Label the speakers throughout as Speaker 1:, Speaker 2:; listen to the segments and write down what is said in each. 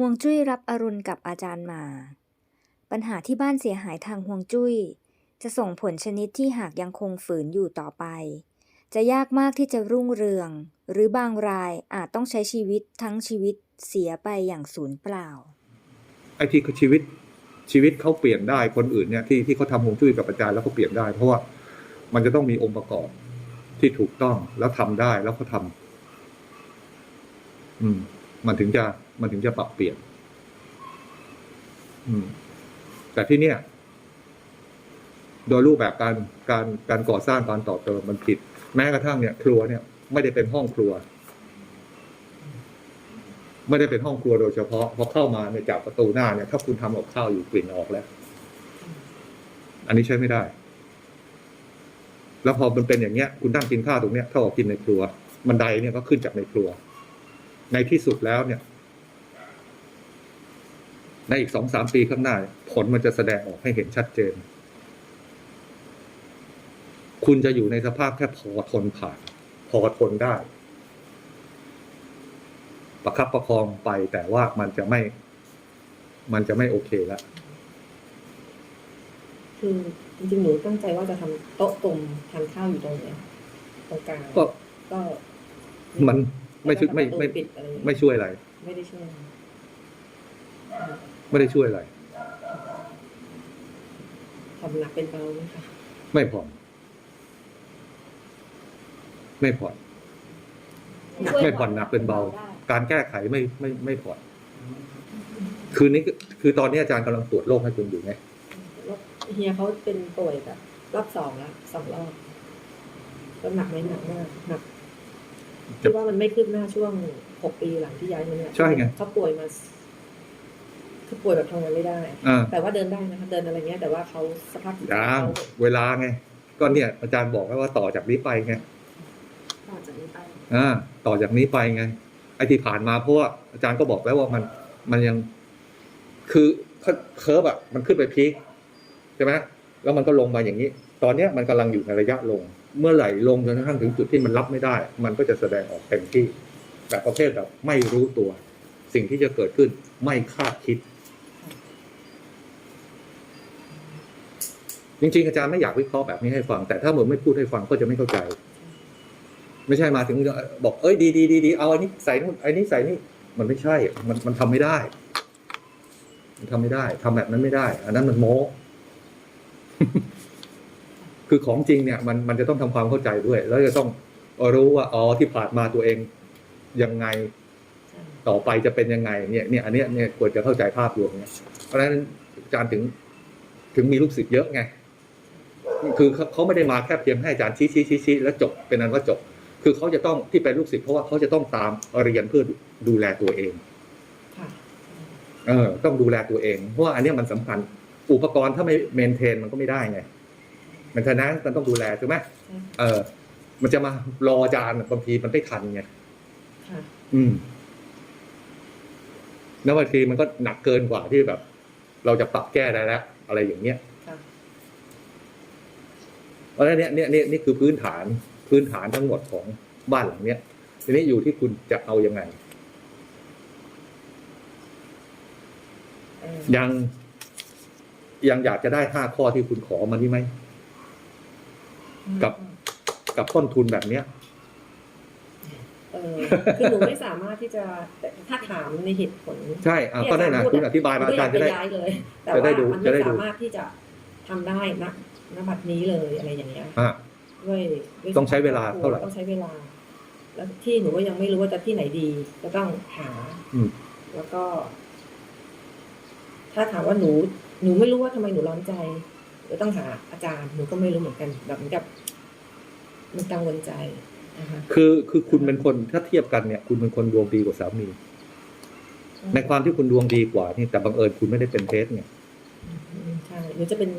Speaker 1: ฮวงจุ้ยรับอรุณกับอาจารย์มา ปัญหาที่บ้านเสียหายทางฮวงจุ้ย จะส่งผลชนิดที่หากยังคงฝืนอยู่ต่อไป จะยากมากที่จะรุ่งเรือง หรือบางรายอาจต้องใช้ชีวิตทั้งชีวิตเสียไปอย่างสูญเปล่า
Speaker 2: ไอ้ที่ชีวิตชีวิตเขาเปลี่ยนได้คนอื่นเนี่ยที่ที่เขาทำฮวงจุ้ยกับอาจารย์แล้วเขาเปลี่ยนได้ เพราะว่ามันจะต้องมีองค์ประกอบที่ถูกต้องแล้วทำได้แล้วเขาทำอืม มันถึงจะ มันถึงจะปรับเปลี่ยน อืม แต่ที่เนี่ย โดยรูปแบบการการการก่อสร้างการต่อเติมมันผิด แม้กระทั่งเนี่ย ครัวเนี่ย ไม่ได้เป็นห้องครัว ไม่ได้เป็นห้องครัวโดยเฉพาะพอเข้ามาเนี่ยจากประตูหน้าเนี่ย ถ้าคุณทำกับข้าวอยู่กลิ่นออกแล้ว อันนี้ใช้ไม่ได้ แล้วพอมันเป็นอย่างเงี้ย คุณนั่งกินข้าวตรงเนี้ยเท่ากับกินในครัว บันไดเนี่ยก็ขึ้นจากในครัว ในที่สุดแล้วเนี่ย ในอีกสองสามปีข้างหน้า ผลมันจะแสดงออกให้เห็นชัดเจน คุณจะอยู่ในสภาพแค่พอทนผ่าน พอทนได้ ประคับประคองไปแต่ว่ามันจะไม่ มันจะไม่โอเคแล้ว
Speaker 3: คือจริงๆหนูตั้งใจว่าจะทำโต๊ะกลมทานข้าวอยู่ตรงเนี้ยตรงกลาง
Speaker 2: ก็
Speaker 3: ก็
Speaker 2: มันไม่ช่วยไม่ไม่
Speaker 3: ปิดอะไรอย่างเงี้ย
Speaker 2: ไม่ช่วยอะไร
Speaker 3: ไม่ได้ช่วยอ่า
Speaker 2: ไม่ได้ช่วยอะไร
Speaker 3: ทำหนักเป็นเบาไหมคะ
Speaker 2: ไม่ผ่อนไม่ผ่อนไม่ผ่อนหนักเป็นเบา การแก้ไขไม่ไม่ไม่ผ่อนคือนี้คือคือตอนนี้อาจารย์กำลังตรวจโรคให้คุณอยู่ไง
Speaker 3: แล้วเฮียเขาเป็นป่วยแบบรอบสองแล้วสองรอบก็หนักไหมหนักมากหนักที่ว่ามันไม่คืบหน้าช่วงหกปีหลังที่ย้ายมาเนี่ย
Speaker 2: ใช่ไง
Speaker 3: เขาป่วยมา คือป่วยแบบทำงานไม่ได้
Speaker 2: อ่า
Speaker 3: แต่ว่าเดินได้นะคะเดินอะไรเงี้ยแต่ว่าเขาสภาพจิตใจ
Speaker 2: ยัง
Speaker 3: เขา
Speaker 2: เวลาไง ก็เนี่ยอาจารย์บอกแล้วว่าต่อจากนี้ไปไง
Speaker 3: ต่อจากนี้ไป
Speaker 2: อ่าต่อจากนี้ไปไง ไอ้ที่ผ่านมาเพราะว่าอาจารย์ก็บอกแล้วว่ามันมันยัง คือเคิร์ฟอะมันขึ้นไปพีคใช่ไหมแล้วมันก็ลงมาอย่างนี้ ตอนเนี้ยมันกำลังอยู่ในระยะลง เมื่อไหร่ลงจนกระทั่งถึงจุดที่มันรับไม่ได้ มันก็จะแสดงออกเต็มที่แบบประเภทแบบไม่รู้ตัว สิ่งที่จะเกิดขึ้นไม่คาดคิด จริงๆอาจารย์ไม่อยากวิเคราะห์แบบนี้ให้ฟัง แต่ถ้ามึงไม่พูดให้ฟังก็จะไม่เข้าใจ ไม่ใช่มาถึงจะบอกเอ้ยดีดีดีดีเอาอันนี้ใส่นู่นอันนี้ใส่นี่มันไม่ใช่ มันมันทำไม่ได้ มันทำไม่ได้ทำแบบนั้นไม่ได้ อันนั้นมันโม้คือของจริงเนี่ย มันมันจะต้องทำความเข้าใจด้วย แล้วจะต้องรู้ว่าอ๋อที่ผ่านมาตัวเองยังไงต่อไปจะเป็นยังไงเนี่ยเนี่ยอันเนี้ยเนี่ยควรจะเข้าใจภาพรวมเนี่ยเพราะฉะนั้นอาจารย์ถึงถึงมีลูกศิษย์เยอะไง คือเขาเขาไม่ได้มาแค่เพียงให้อาจารย์ชี้ชี้ชี้ชี้แล้วจบเป็นนั้นว่าจบ คือเขาจะต้องที่เป็นลูกศิษย์เพราะว่าเขาจะต้องตามเรียนเพื่อดูแลตัวเอง
Speaker 3: ค่ะ
Speaker 2: เออต้องดูแลตัวเองเพราะว่าอันเนี้ยมันสำคัญอุปกรณ์ถ้าไม่เมนเทนมันก็ไม่ได้ไงมันฉะนั้นมันต้องดูแลใช่ไหม
Speaker 3: ใช่
Speaker 2: เออ มันจะมารออาจารย์บางทีมันไม่ทันไง
Speaker 3: ค่ะ
Speaker 2: อืมแล้วบางทีมันก็หนักเกินกว่าที่แบบ เราจะปรับแก้ได้แล้ว อะไรอย่างเงี้ย
Speaker 3: ค่ะ
Speaker 2: เพราะฉะนั้นเนี่ยเนี่ยเนี่ยนี่คือพื้นฐานพื้นฐานทั้งหมดของบ้านหลังเนี้ยทีนี้อยู่ที่คุณจะเอายังไง
Speaker 3: เออ
Speaker 2: ยังยังอยากจะได้ห้าข้อที่คุณขอมานี่ไหมกับกับต้นทุนแบบเนี้ย
Speaker 3: เออคือหนูไม่สามารถที่จะแต่ถ้าถามในเหตุผล
Speaker 2: ใช่อะก็ได้นะคุณอธิบายมาอาจารย์จะได้
Speaker 3: ย้ายเลยแต่
Speaker 2: จะได้
Speaker 3: ว่า
Speaker 2: ดู
Speaker 3: มัน
Speaker 2: จะ
Speaker 3: ไม่
Speaker 2: ได้ดู
Speaker 3: สามารถที่จะทำได้นะ ณบัดนี้เลยอะไรอย่างเงี้ย
Speaker 2: อะ
Speaker 3: ด้วยด้วย
Speaker 2: ต้องใช้เวลาเท่าไหร่
Speaker 3: ต้องใช้เวลา แล้วที่หนูก็ยังไม่รู้ว่าจะที่ไหนดี ก็ต้องหา
Speaker 2: อืม
Speaker 3: แล้วก็ ถ้าถามว่าหนู หนูไม่รู้ว่าทำไมหนูร้อนใจก็ต้องหาอาจารย์หนูก็ไม่รู้เหมือนกันแบบเหมือนกับ มันกังวลใจนะคะ
Speaker 2: คือคือคุณเป็นคนถ้าเทียบกันเนี่ย คุณเป็นคนดวงดีกว่าสามี ในความที่คุณดวงดีกว่านี่แต่บังเอิญคุณไม่ได้เป็นเทสไง
Speaker 3: อืมใช่หนูจะเป็น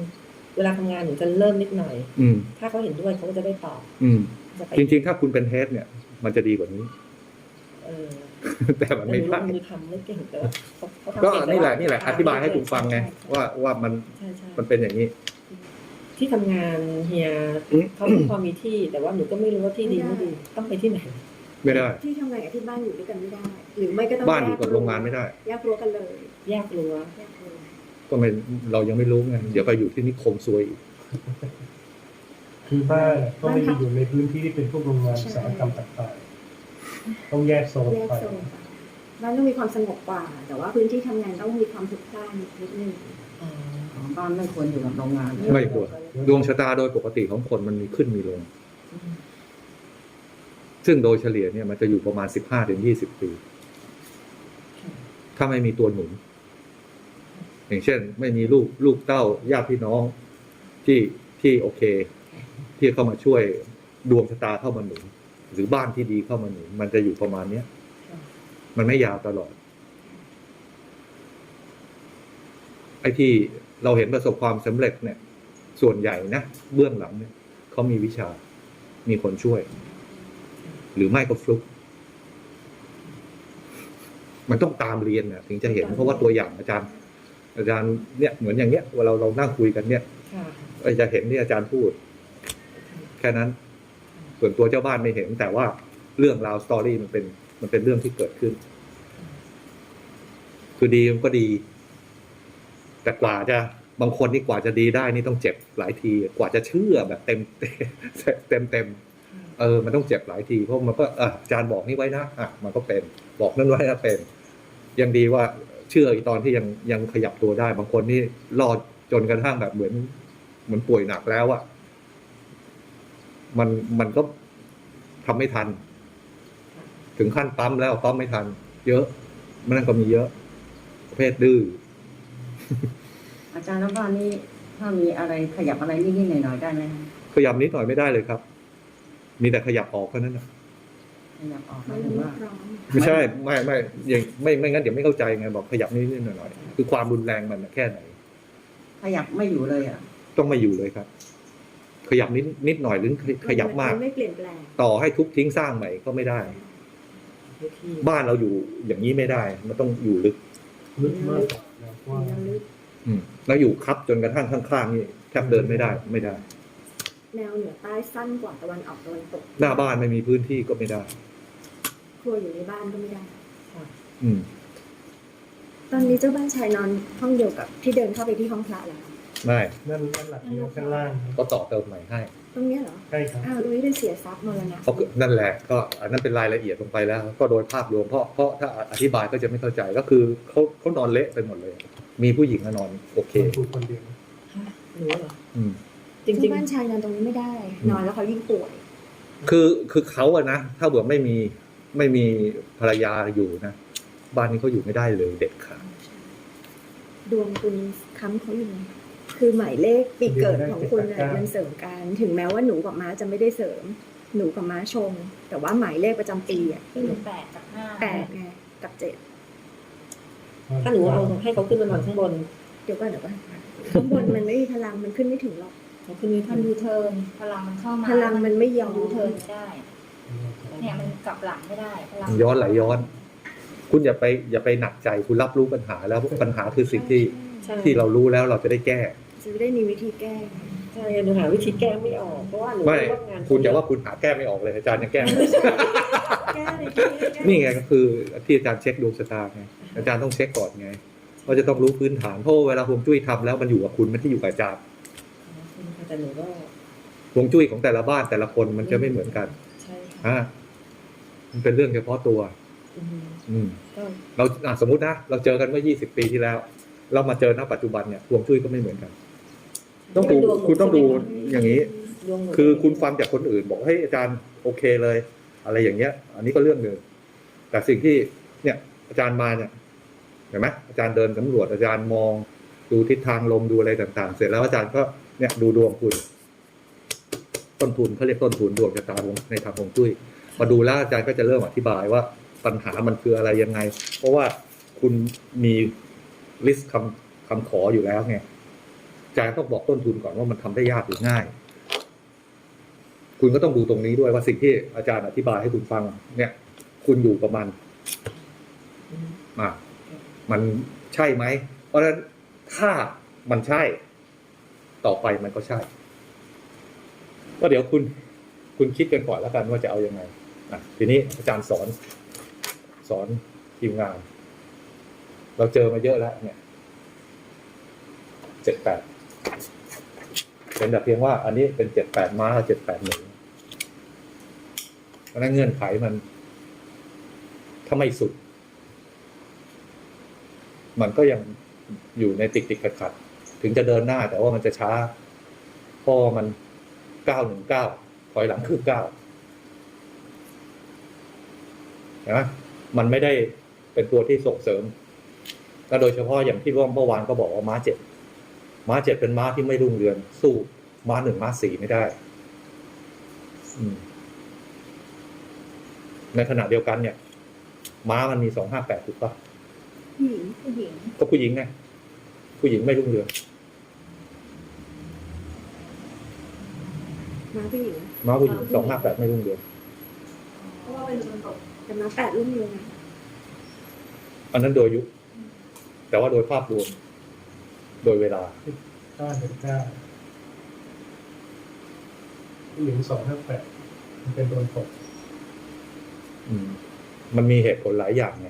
Speaker 3: เวลาทำงานหนูจะเริ่มนิดหน่อย
Speaker 2: อืม
Speaker 3: ถ้าเขาเห็นด้วยเขาก็จะได้ตอบ
Speaker 2: อืม
Speaker 3: จะไป
Speaker 2: จริง ๆ ถ้าคุณเป็นเทสเนี่ย มันจะดีกว่านี้
Speaker 3: เออ
Speaker 2: แต่มัน
Speaker 3: แต่
Speaker 2: ไม่
Speaker 3: หนู
Speaker 2: ได้
Speaker 3: หนูทำไม่เก่งแต่ว่าเขาเขาทำ
Speaker 2: ก็
Speaker 3: เก่ง
Speaker 2: นี่แหละ
Speaker 3: ต่ว่า
Speaker 2: นี่แหละ อธิบายให้คุณฟังไงว่าว่ามัน
Speaker 3: ใช่ใช่
Speaker 2: มันเป็นอย่างนี้
Speaker 3: ที่ทำงานเฮีย
Speaker 2: อืม
Speaker 3: เขาพอมีที่ แต่ว่าหนูก็ไม่รู้ว่าที่ดีไม่ดีต้องไปที่ไหน
Speaker 2: ไม่ได้
Speaker 4: ที่ทำงานกับที่บ้านอยู่ด้วยกันไม่ได้ หรือไม่ก็ต้อง
Speaker 2: บ้านอยู่กับโรงงานไม่ได้
Speaker 4: แยกรั้วกันเลย
Speaker 3: แยกรั้ว
Speaker 4: แย กรั้ว
Speaker 2: ก็ไม่เรายังไม่รู้ไงเดี๋ยวไปอยู่ที่นิคมซวยอีก
Speaker 5: คือบ้านต้องไม่ได้อยู่ในพื้นที่ที่เป็นพวกโรงงานอุตสาหกรรมต่างๆต้องแยกโซน
Speaker 4: แยก
Speaker 5: ไป
Speaker 4: โซนไปบ้านต้องมีความสงบกว่า แต่ว่าพื้นที่ทำงานต้องมีความพลุกพล่านนิดนึง
Speaker 3: อ๋อ
Speaker 6: ของบ้านไม่ควรอยู่กับโรงงาน
Speaker 2: ไม่ควรดวงชะตาโดยปกติของคนมันมีขึ้นมีลง
Speaker 3: อืม
Speaker 2: ซึ่งโดยเฉลี่ยเนี่ยมันจะอยู่ประมาณสิบห้าถึงยี่สิบปี ถ้าไม่มีตัวหนุน อย่างเช่น ไม่มีลูกลูกเต้าญาติพี่น้องที่ที่โอเค ที่เข้ามาช่วยดวงชะตาเข้ามาหนุนหรือบ้านที่ดีเข้ามาหนุนมันจะอยู่ประมาณเนี้ยมันไม่ยาวตลอด ไอ้ที่เราเห็นประสบความสำเร็จเนี่ย ส่วนใหญ่นะเบื้องหลังเนี่ยเขามีวิชา มีคนช่วย หรือไม่ก็ฟลุกมันต้องตามเรียนนะถึงจะเห็นเพราะว่าตัวอย่างอาจารย์ อาจารย์เนี่ยเหมือนอย่างเนี้ยเวลาเรานั่งคุยกันเนี่ย
Speaker 3: ค่ะ
Speaker 2: เราจะเห็นที่อาจารย์พูด แค่นั้น ส่วนตัวเจ้าบ้านไม่เห็น แต่ว่าเรื่องราวสตอรี่มันเป็น มันเป็นเรื่องที่เกิดขึ้น คือดีมันก็ดี แต่กว่าจะบางคนนี่กว่าจะดีได้นี่ต้องเจ็บหลายที กว่าจะเชื่อแบบเต็มเต็มเต็มเออ มันต้องเจ็บหลายทีเพราะมันก็อะอาจารย์บอกนี่ไว้นะอะมันก็เป็น บอกนั่นไว้นะเป็น ยังดีว่า เชื่ออีกตอนที่ยังยังขยับตัวได้ บางคนนี่รอดจนกระทั่งแบบเหมือนเหมือนป่วยหนักแล้วอะมันมันก็ทำไม่ทัน ถึงขั้นปั๊มแล้วปั๊มไม่ทัน เยอะมันนั่นก็มีเยอะประเภทดื้อ
Speaker 6: อาจารย์แล้วบ้านนี้ถ้ามีอะไรขยับอะไรนิดๆหน่อยๆได้ไหมคะ
Speaker 2: ขยับนิดหน่อยไม่ได้เลยครับ มีแต่ขยับออกเท่านั้นนะ
Speaker 6: ขยับออกห
Speaker 4: มั
Speaker 6: มานยถึง
Speaker 4: ไม่
Speaker 6: ว่า
Speaker 4: พร้อม
Speaker 2: ไม่ใช่ไม่ไม่ยังไม่ไม่งั้นเดี๋ยวไม่เข้าใจไงบอกขยับนิดนิดหน่อยหน่อยคือความรุนแรงมันน่ะแค่ไหน
Speaker 6: ขยับไม่อยู่เลยอะ
Speaker 2: ต้องมาอยู่เลยครับ ขยับนิดนิดหน่อยหรือขยับมาก
Speaker 4: นไม่เปลี่ยนแปลง
Speaker 2: ต่อให้ทุบทิ้งสร้างใหม่ก็ไม่ได้
Speaker 3: วิธี
Speaker 2: บ้านเราอยู่อย่างนี้ไม่ได้ มันต้องอยู่ลึก
Speaker 5: ลึกมากนะว่า
Speaker 4: แนวลึก
Speaker 2: อืมแล้วอยู่ครับจนกระทั่งข้างๆนี่แทบเดินไม่ได้ไม่ได้
Speaker 4: แนวเหนือใต้สั้นกว่าตะวันออกตะวันตก
Speaker 2: หน้าบ้านไม่มีพื้นที่ก็ไม่ได้
Speaker 4: ครัวอยู่ในบ้านก็ไม่ได้
Speaker 2: อืม
Speaker 4: ตอนนี้เจ้าบ้านชายนอนห้องเดียวกับที่เดินเข้าไปที่ห้องพระแล้ว
Speaker 2: ไม่
Speaker 5: นั่นนั่นหลักเดียวข้างล่าง
Speaker 2: ก็ต่อเติมใหม่ให้
Speaker 4: ตรงเนี้ยเหรอ
Speaker 5: ใช่ครับ
Speaker 4: อ้าวลุยได้เสียทรัพย์มรณะ
Speaker 2: เขาคือนั่นแหละก็อันนั้นเป็นรายละเอียดลงไปแล้ว ก็โดยภาพรวมเพราะเพราะถ้าอธิบายก็จะไม่เข้าใจก็คือเขาเขานอนเละไปหมดเลย มีผู้หญิงมานอน โอเค
Speaker 5: คนถูกคนเดียว
Speaker 3: หนูเหรอ
Speaker 2: อืม
Speaker 3: จริ
Speaker 4: เจ้างบ้านชายนอนตรงนี้ไม่ได้ นอนแล้วเขายิ่งป่วย
Speaker 2: คือคือเขาอะนะถ้าเผื่อไม่มีไม่มีภรรยาอยู่นะบ้านนี้เขาอยู่ไม่ได้เลยเด็ดขาด
Speaker 4: ดวงคุณค้ำเขาอยู่นะคือหมายเลขปีเกิดของคุณน่ะมันเสริมกันถึงแม้ว่าหนูกับม้าจะไม่ได้เสริม หนูกับม้าชง แต่ว่าหมายเลขประจำปีอะ
Speaker 7: ที่หนูแปดกับห้า
Speaker 4: แปดไงกับเจ็ด
Speaker 3: ๆถ้าหนูเอาให้เขาขึ้นมานอนข้างบน
Speaker 4: เดี๋ยวก่อนเดี๋ยวก่อนข้างบนมันไม่มีพลังมันขึ้นไม่ถึงหรอก
Speaker 3: เขาขึ้นนี่
Speaker 7: มัน
Speaker 3: ทำ
Speaker 7: ยูเทิร์นพลังมันเข้ามา
Speaker 4: พลังมันไม่ยอม
Speaker 7: ยูเทิร์นไม่ได้ เนี่ยมันกลับหลังไม่ได้พลัง
Speaker 2: ย้อนไหลย้อน คุณอย่าไปอย่าไปหนักใจคุณรับรู้ปัญหาแล้วปัญหาคือสิ่งที่
Speaker 3: ใช่
Speaker 2: ที่เรารู้แล้วเราจะได้แก้
Speaker 4: จะได้มีวิธีแก้
Speaker 3: ใช่หนูหาวิธีแก้ไม่ออกเพราะว่าหนู
Speaker 2: ไม่
Speaker 3: รู้ว่างาน
Speaker 2: คุณอย่าว่าคุณหาแก้ไม่ออกเลยอาจารย์ยังแก้ไม่ออก
Speaker 4: แก้เลยที่แก้
Speaker 2: นี่ไงก็คือที่อาจารย์เช็คดวงชะตาไงอาจารย์ต้องเช็คก่อนไงว่าจะต้องรู้พื้นฐานเพราะว่าเวลาฮวงจุ้ยทำแล้วมันอยู่กับคุณไม่ได้อยู่กับอาจารย์
Speaker 3: แต่หนูก็
Speaker 2: ฮวงจุ้ยของแต่ละบ้านแต่ละคนมันจะไม่เหมือนกัน
Speaker 3: ใช่ค่ะ
Speaker 2: อ่ามันเป็นเรื่องเฉพาะตัว
Speaker 3: อืม
Speaker 2: อืม
Speaker 3: ก็
Speaker 2: เราอะสมมตินะเราเจอกันเมื่อ 20 ปีที่แล้ว เรามาเจอณปัจจุบันเนี่ยฮวงจุ้ยก็ไม่เหมือนกัน ต้องดูคุณต้องดูอย่างนี้
Speaker 3: ดวงหนู
Speaker 2: คือคุณฟังจากคนอื่น บอกให้ยอาจารย์โอเคเลย อะไรอย่างเงี้ย อันนี้ก็เรื่องหนึ่งแต่สิ่งที่เนี่ย อาจารย์มาเนี่ยเห็นไหมอาจารย์เดินสำรวจอาจารย์มอง ดูทิศทางลมดูอะไรต่าง ๆ เสร็จแล้วอาจารย์ก็ เนี่ยดูดวงคุณ ต้นทุนเขาเรียกต้นทุนดวงชะตาในทางฮวงจุ้ยมาดูแล้วอาจารย์ก็จะเริ่มอธิบายว่าปัญหามันคืออะไรยังไง เพราะว่าคุณมีลิสต์คำคำขออยู่แล้วไงอาจารย์ต้องบอกต้นทุนก่อนว่ามันทำได้ยากหรือง่าย คุณก็ต้องดูตรงนี้ด้วยว่าสิ่งที่อาจารย์อธิบายให้คุณฟัง เนี่ย คุณอยู่กับมัน
Speaker 3: ม
Speaker 2: อะมันใช่ไหม เพราะฉะนั้นถ้ามันใช่ ต่อไปมันก็ใช่ ก็เดี๋ยวคุณคุณคิดกันก่อนแล้วกันว่าจะเอาอยัางไงอะทีนี้อาจารย์สอนสอนทีมงาน เราเจอมาเยอะแล้ว เนี่ยเจ็ดแปดเป็นแต่เพียงว่า อันนี้เป็นเจ็ดแปดม้าเจ็ดแปดหนึ่งเพราะฉะนั้นเงื่อนไขมัน ถ้าไม่สุด มันก็ยังอยู่ในติดติดขัดขัด ถึงจะเดินหน้า แต่ว่ามันจะช้าเพราะว่ามันเก้าหนึ่งเก้าถอยหลังคือเก้าเห็นไหมมันไม่ได้เป็นตัวที่ส่งเสริมและโดยเฉพาะอย่างที่ร่วมเมื่อวานก็บอกว่าม้าเจ็ดม้าเจ็ดเป็นม้าที่ไม่รุ่งเรืองสู้ม้าหนึ่งม้าสี่ไม่ได้อืมในขณะเดียวกันเนี่ย ม้ามันมีสองห้าแปดถูกปะ
Speaker 4: ผู้หญิง
Speaker 7: ผู้หญิง
Speaker 2: ก็ผู้หญิงไงผู้หญิงไม่รุ่งเรือง
Speaker 4: มาผู้หญิง
Speaker 2: ม้าผู้หญิงสองห้าแปดไม่รุ่งเรือง
Speaker 7: เพราะว่าเป็นคนตก
Speaker 4: แต่มาแปดรุ่งเรืองอะ
Speaker 2: อันนั้นโดยยุค แต่ว่าโดยภาพรวม โดยเวลา
Speaker 5: เก้าหนึ่งเก้าผู้หญิงสองห้าแปดมันเป็นโดนตก
Speaker 2: อืมมันมีเหตุผลหลายอย่างไง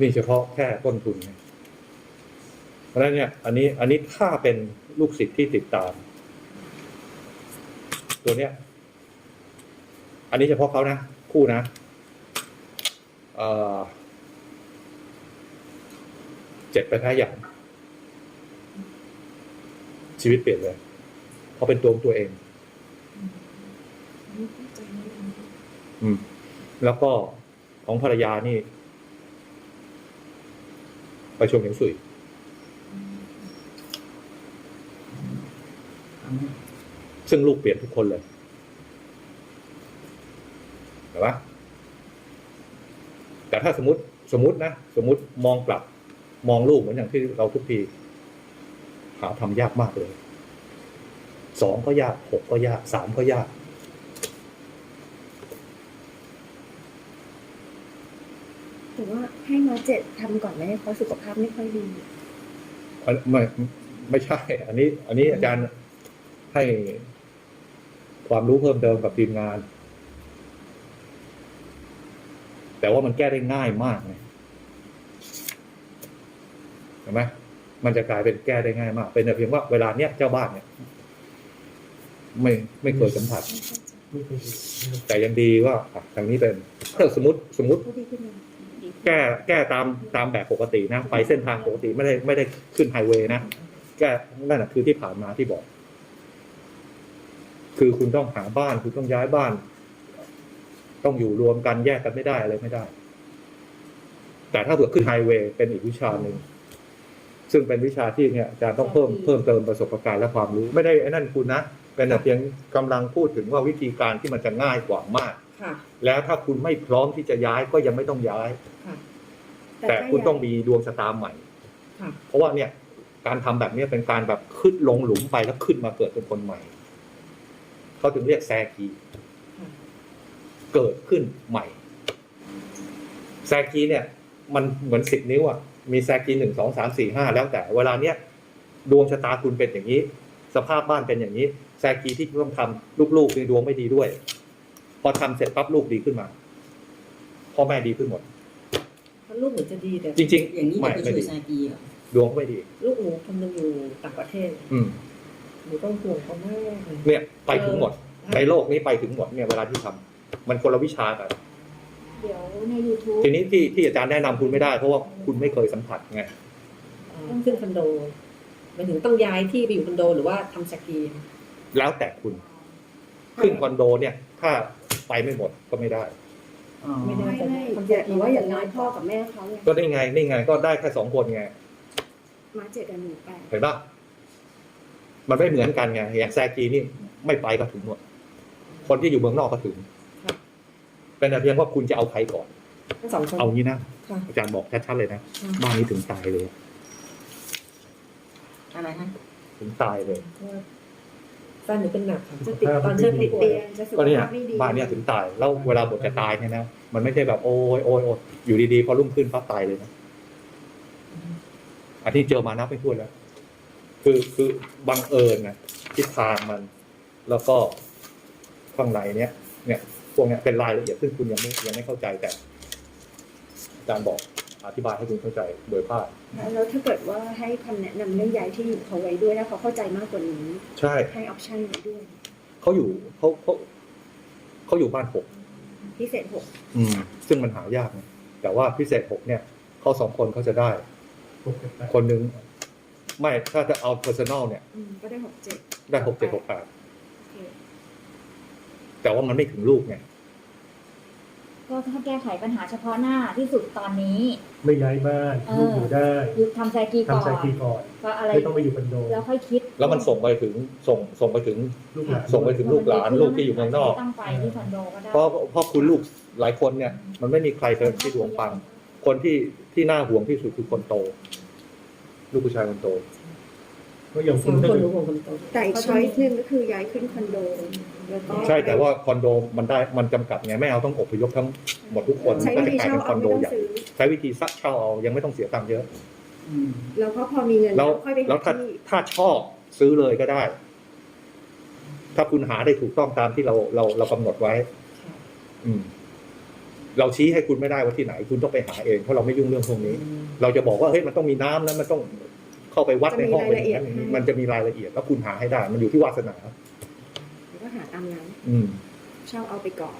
Speaker 2: นี่เฉพาะแค่ต้นทุนไงเพราะฉะนั้นเนี่ย อันนี้ อันนี้ถ้าเป็นลูกศิษย์ที่ติดตาม ตัวเนี้ย อันนี้เฉพาะเขานะ คู่นะเออเจ็ดไปแพ้อย่างชีวิตเปลี่ยนเลยเพราะเป็นตัวของตัวเอง อืม แล้วก็ของภรรยานี่ ไปชมเหงสุย ซึ่งลูกเปลี่ยนทุกคนเลยเห็นปะแต่ถ้าสมมติสมมตินะ สมมติมองกลับมองลูกเหมือนอย่างที่เราทุกที หาทำยากมากเลยสองก็ยากหกก็ยากสามก็ยาก
Speaker 4: แต่ว่าให้มาเจ็ดทำก่อนไหมเพราะสุขภาพไม่ค่อยดี
Speaker 2: อันไม่ไม่ใช่ อันนี้ อันนี้อาจารย์ให้ ความรู้เพิ่มเติมกับทีมงาน แต่ว่ามันแก้ได้ง่ายมากไงเห็นไหมมันจะกลายเป็นแก้ได้ง่ายมาก เป็นแต่เพียงว่าเวลาเนี้ยเจ้าบ้านเนี่ย ไม่ไม่เคยสัมผัส แต่ยังดีว่าทางนี้เป็นถ้าสมมติสมมติ แก้แก้ตามตามแบบปกตินะ ไปเส้นทางปกติไม่ได้ไม่ได้ขึ้นไฮเวย์นะแก้นั่นแหะคือที่ผ่านมาที่บอก คือคุณต้องหาบ้าน คุณต้องย้ายบ้าน ต้องอยู่รวมกันแยกกันไม่ได้อะไรไม่ได้ แต่ถ้าเผื่อขึ้นไฮเวย์เป็นอีกวิชาหนึ่งซึ่งเป็นวิชาที่เนี่ยอาจารย์ต้องเพิ่มเพิ่มเติมประสบการณ์และความรู้ ไม่ได้ไอ้นั่นคุณนะ เป็นแต่เพียงกำลังพูดถึงว่าวิธีการที่มันจะง่ายกว่ามาก
Speaker 3: ค่ะ
Speaker 2: แล้วถ้าคุณไม่พร้อมที่จะย้ายก็ยังไม่ต้องย้าย
Speaker 3: ค่ะ
Speaker 2: แต่คุณต้องมีดวงชะตาใหม่
Speaker 3: ค่ะ
Speaker 2: เพราะว่าเนี่ยการทำแบบเนี้ยเป็นการแบบขึ้นลงหลุมไปแล้วขึ้นมาเกิดเป็นคนใหม่ เขาถึงเรียกแซกี
Speaker 3: ค่ะ
Speaker 2: เกิดขึ้นใหม่ แซกีเนี่ย มันเหมือนสิบนิ้วอะมีแซกีหนึ่งสองสามสี่ห้าแล้วแต่ เวลาเนี้ยดวงชะตาคุณเป็นอย่างนี้ สภาพบ้านเป็นอย่างนี้ แซกีที่ต้องทำลูกๆในดวงไม่ดีด้วย พอทำเสร็จปั๊บลูกดีขึ้นมาพ่อแม่ดีขึ้นหมด
Speaker 3: เพราะลูกหนูจะดีแต่
Speaker 2: จริง
Speaker 6: อย่างนี้
Speaker 2: ๆ
Speaker 6: จะ
Speaker 2: ไม่
Speaker 6: ไป
Speaker 2: ไม่
Speaker 6: ช่วย
Speaker 2: ดี
Speaker 6: ซากีเหรอ
Speaker 2: ดวงไม่ดี
Speaker 3: ลูกหนูคนหนึงอยู่ต่างประเทศ
Speaker 2: อื ม
Speaker 3: หนูต้องห่วงเขามากเลย
Speaker 2: เนี่ยไปถึงหมด ในโลกนี้ไปถึงหมดเนี่ยเวลาที่ทำมันคนละวิชากัน
Speaker 7: เดี๋ยวใน YouTube
Speaker 2: ทีนี้ที่ที่อาจารย์แนะนำคุณไม่ได้ เพราะว่าคุณไม่เคยสัมผัสไง
Speaker 3: เอ่อขึ้นคอนโดหมายถึงต้องย้ายที่ไปอยู่คอนโดหรือว่าทำสกี
Speaker 2: แล้วแต่คุณ ขึ้นคอนโดเนี่ย ถ้าไปไม่หมดก็ไม่ได้
Speaker 6: อ๋อ
Speaker 3: ไม่ได้
Speaker 4: ไม่ไม่แต่ว่าอย่างน้อยพ่อกับแม่เขาไง
Speaker 2: ก็ได้ไงนี่ไงก็ได้แค่สองคนไง
Speaker 4: มาเจ็ดกับหนูแปด
Speaker 2: เห็นปะ มันไม่เหมือนกันไงอย่างแซกีนี่ไม่ไปก็ถึงหมดคนที่อยู่เมืองนอกก็ถึงเป็นแต่เพียงว่าคุณจะเอาใครก่อน
Speaker 3: ทั้งสองคน
Speaker 2: เอางี้นะ
Speaker 3: ค่ะ
Speaker 2: อาจารย์บอกชัดๆเลยนะ
Speaker 3: ค่ะ
Speaker 2: บ้านนี้ถึงตายเลย
Speaker 6: อะไรฮะ
Speaker 2: ถึงตายเลย
Speaker 3: แฟนหนูเป็นหนักค่ะ
Speaker 4: จะติดตอนเชิญติดเตียงจะสุข
Speaker 2: ก็เนี่ย
Speaker 4: ภาพไม่ดี
Speaker 2: บ้านเนี่ยถึงตาย แล้วเวลาบทจะตายเนี่ยนะมันไม่ใช่แบบโอ้ยโอ้ยโอยอยู่ดีๆพอรุ่งขึ้นปั๊บตายเลยนะอันที่เจอมานับไม่ถ้วนแล้ว คือคือบังเอิญนะทิศทางมัน แล้วก็ข้างในเนี้ยเนี่ยพวกเนี้ยเป็นรายละเอียดซึ่งคุณยังไม่ยังไม่เข้าใจแต่อาจารย์บอกอธิบายให้คุณเข้าใจโดยภาพ
Speaker 4: แล้วถ้าเกิดว่าให้คำแนะนำเรื่องย้ายที่อยู่เขาไว้ด้วยแล้วเขาเข้าใจมากกว่านี้
Speaker 2: ใช่
Speaker 4: ให้ออปชั่นไว้ด้วย
Speaker 2: เขาอยู่เขาเขาเขาอยู่บ้านหก
Speaker 4: พิเศษหก
Speaker 2: อืม ซึ่งมันหายากนะแต่ว่าพิเศษหกเนี่ยเขาสองคนเขาจะได้
Speaker 5: หกกับแปด
Speaker 2: คนหนึ่ง ไม่ถ้าจะเอา personal เนี่ย
Speaker 4: อืมก็ได้หกเจ็ด
Speaker 2: ได้หกเจ็ดหกแปด
Speaker 4: โอเค
Speaker 2: แต่ว่ามันไม่ถึงลูกไง
Speaker 7: ก็ถ้าแก้ไขปัญหาเฉพาะหน้าที่สุดตอนนี้
Speaker 5: ไม่ย้ายบ้าน
Speaker 7: เออ
Speaker 5: ลูกอยู่ได้
Speaker 7: หยุดทำไซกีก่อ
Speaker 5: ทำไซ
Speaker 7: น
Speaker 5: คีก่อน
Speaker 7: ก็อะไร
Speaker 5: ไม่ต้องไปอยู่คอนโด
Speaker 7: แล้วค่อยคิด
Speaker 2: แล้วมันส่งไปถึงส่งส่งไปถึง
Speaker 5: ลูกหลาน
Speaker 2: ส่งไปถึง ลูกหลานลูกที่อยู่เมืองนอก
Speaker 7: ไม่ต้องไปที่คอนโดก็ได้
Speaker 2: เพราะเพราะคุณลูกหลายคนเนี่ย มันไม่มีใครเป็นที่ดวงปัง คนที่ที่น่าห่วงที่สุดคือคนโต ลูกผู้ชายคนโต
Speaker 5: ก็อย่าง
Speaker 3: ส
Speaker 5: คุ
Speaker 3: อ
Speaker 5: ณ
Speaker 3: ง
Speaker 5: ถ้า
Speaker 3: คน
Speaker 5: เกิด
Speaker 3: รู้วงคนโต
Speaker 4: แต่อีกช้อยส์หนึ่งก็คือย้ายขึ้นคอนโดแล้วก็
Speaker 2: ใช่แต่ว่าคอนโดมันได้มันจำกัดไงไม่เอาต้องอพยพทั้งหมดทุกคน
Speaker 4: ใช้
Speaker 2: ก็
Speaker 4: วิ
Speaker 2: จะ
Speaker 4: ธี
Speaker 2: กลาย
Speaker 4: เช่า
Speaker 2: เป็นค
Speaker 4: เอา
Speaker 2: อนโด
Speaker 4: ไม่ต้อง
Speaker 2: ใหญ่
Speaker 4: ซื้อ
Speaker 2: ใช้วิธีซักเช่าเอายังไม่ต้องเสียตังค์เยอะ
Speaker 6: อืม
Speaker 4: แล้วก็พอมีเงิน
Speaker 2: แล้ว
Speaker 4: ค่อยไป
Speaker 2: แล้
Speaker 4: หาว
Speaker 2: ถ้า
Speaker 4: ที่
Speaker 2: ถ้าชอบซื้อเลยก็ได้ ถ้าคุณหาได้ถูกต้องตามที่เราเราเรากำหนดไว้ อืม เราชี้ให้คุณไม่ได้ว่าที่ไหน คุณต้องไปหาเองเพราะเราไม่ยุ่งเรื่องพวกนี้ เราจะบอกว่าเฮ้ยมันต้องมีน้ำนะมันต้องเข้าไปวัดในห้องเป็นอย่างนั้นมันจะมีรายละเอียดแล้วคุณหาให้ได้ มันอยู่ที่วาสนา
Speaker 4: แล้วก็หาตามนั้น
Speaker 2: อืม
Speaker 4: เช่าเอาไปก่อน